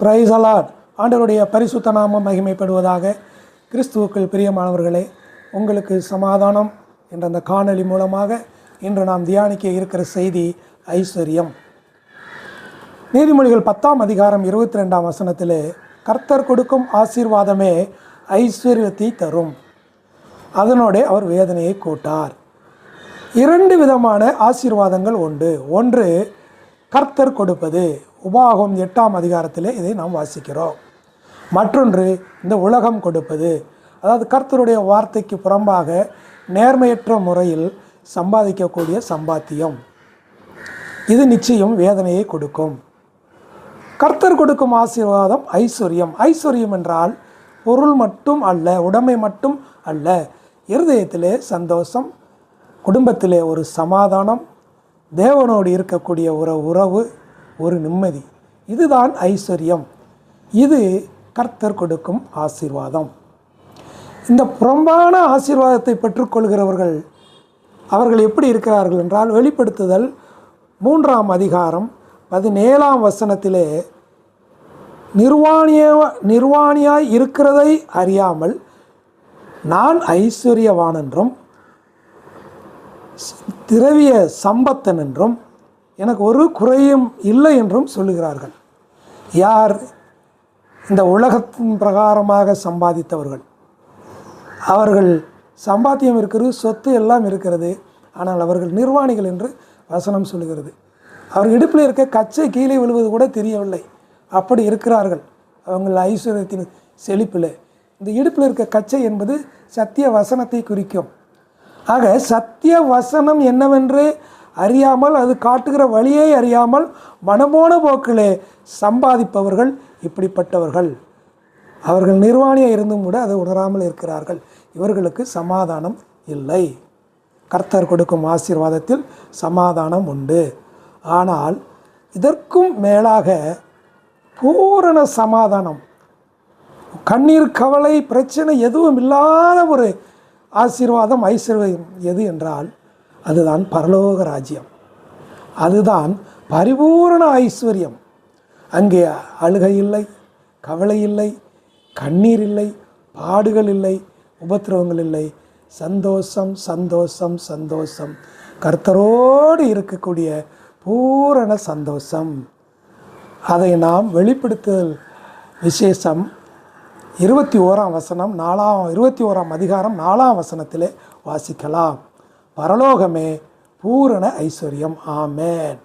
Price allot ஆண்டவருடைய பரிசுத்த நாமம் மகிமைப்படுவதாக கிறிஸ்துவுக்குள் பிரியமானவர்களே உங்களுக்கு சமாதானம் என்ற அந்த காணொலி மூலமாக இன்று நாம் தியானிக்க இருக்கிற செய்தி ஐஸ்வர்யம். நீதிமொழிகள் பத்தாம் அதிகாரம் இருபத்தி ரெண்டாம் வசனத்தில் கர்த்தர் கொடுக்கும் ஆசீர்வாதமே ஐஸ்வர்யத்தை தரும். அதனோட அவர் வேதனையை கூட்டார். இரண்டு விதமான ஆசீர்வாதங்கள் உண்டு. ஒன்று கர்த்தர் கொடுப்பது. உபாகம் எட்டாம் அதிகாரத்திலே இதை நாம் வாசிக்கிறோம். மற்றொன்று இந்த உலகம் கொடுப்பது. அதாவது கர்த்தருடைய வார்த்தைக்கு புறம்பாக நேர்மையற்ற முறையில் சம்பாதிக்கக்கூடிய சம்பாத்தியம். இது நிச்சயம் வேதனையை கொடுக்கும். கர்த்தர் கொடுக்கும் ஆசீர்வாதம் ஐஸ்வர்யம். ஐஸ்வர்யம் என்றால் பொருள் மட்டும் அல்ல உடமை மட்டும் அல்ல. இருதயத்திலே சந்தோஷம் குடும்பத்திலே ஒரு சமாதானம் தேவனோடு இருக்கக்கூடிய ஒரு உறவு ஒரு நிம்மதி. இதுதான் ஐஸ்வர்யம். இது கர்த்தர் கொடுக்கும் ஆசீர்வாதம். இந்த புறம்பான ஆசீர்வாதத்தை பெற்றுக்கொள்கிறவர்கள் அவர்கள் எப்படி இருக்கிறார்கள் என்றால் வெளிப்படுத்துதல் மூன்றாம் அதிகாரம் பதினேழாம் வசனத்திலே நிர்வாணிய நிர்வாணியாய் இருக்கிறதை அறியாமல் நான் ஐஸ்வர்யவான் என்றும் திரவிய சம்பத்தன் என்றும் எனக்கு ஒரு குறையும் இல்லை என்றும் சொல்லுகிறார்கள். யார் இந்த உலகத்தின் பிரகாரமாக சம்பாதித்தவர்கள்? அவர்கள் சம்பாத்தியம் இருக்கிறது சொத்து எல்லாம் இருக்கிறது ஆனால் அவர்கள் நிர்வாணிகள் என்று வசனம் சொல்லுகிறது. அவர் இடுப்பில் இருக்க கச்சை கீழே விழுவது கூட தெரியவில்லை. அப்படி இருக்கிறார்கள். அவங்கள் ஐஸ்வர்யத்தின் செழிப்பில். இந்த இடுப்பில் இருக்க கச்சை என்பது சத்திய வசனத்தை குறிக்கும். ஆக சத்திய வசனம் என்னவென்று அறியாமல் அது காட்டுகிற வழியை அறியாமல் மனமோன போக்கிலே சம்பாதிப்பவர்கள் இப்படிப்பட்டவர்கள். அவர்கள் நிர்வாணியாக இருந்தும் கூட அதை உணராமல் இருக்கிறார்கள். இவர்களுக்கு சமாதானம் இல்லை. கர்த்தர் கொடுக்கும் ஆசீர்வாதத்தில் சமாதானம் உண்டு. ஆனால் இதற்கும் மேலாக பூரண சமாதானம் கண்ணீர் கவலை பிரச்சனை எதுவும் இல்லாத ஒரு ஆசீர்வாதம் ஐஸ்வர்யம் எது என்றால் அதுதான் பரலோக ராஜ்யம். அதுதான் பரிபூரண ஐஸ்வர்யம். அங்கே அழுகை இல்லை கவலை இல்லை கண்ணீர் இல்லை பாடுகள் இல்லை உபத்திரவங்கள் இல்லை. சந்தோஷம் சந்தோஷம் சந்தோஷம். கர்த்தரோடு இருக்கக்கூடிய பூரண சந்தோஷம். அதை நாம் வெளிப்படுத்துதல் விசேஷம் இருபத்தி ஓராம் வசனம் நாலாம் இருபத்தி ஓராம் அதிகாரம் நாலாம் வசனத்திலே வாசிக்கலாம். பரலோகமே பூரண ஐஸ்வர்யம். ஆமேன்.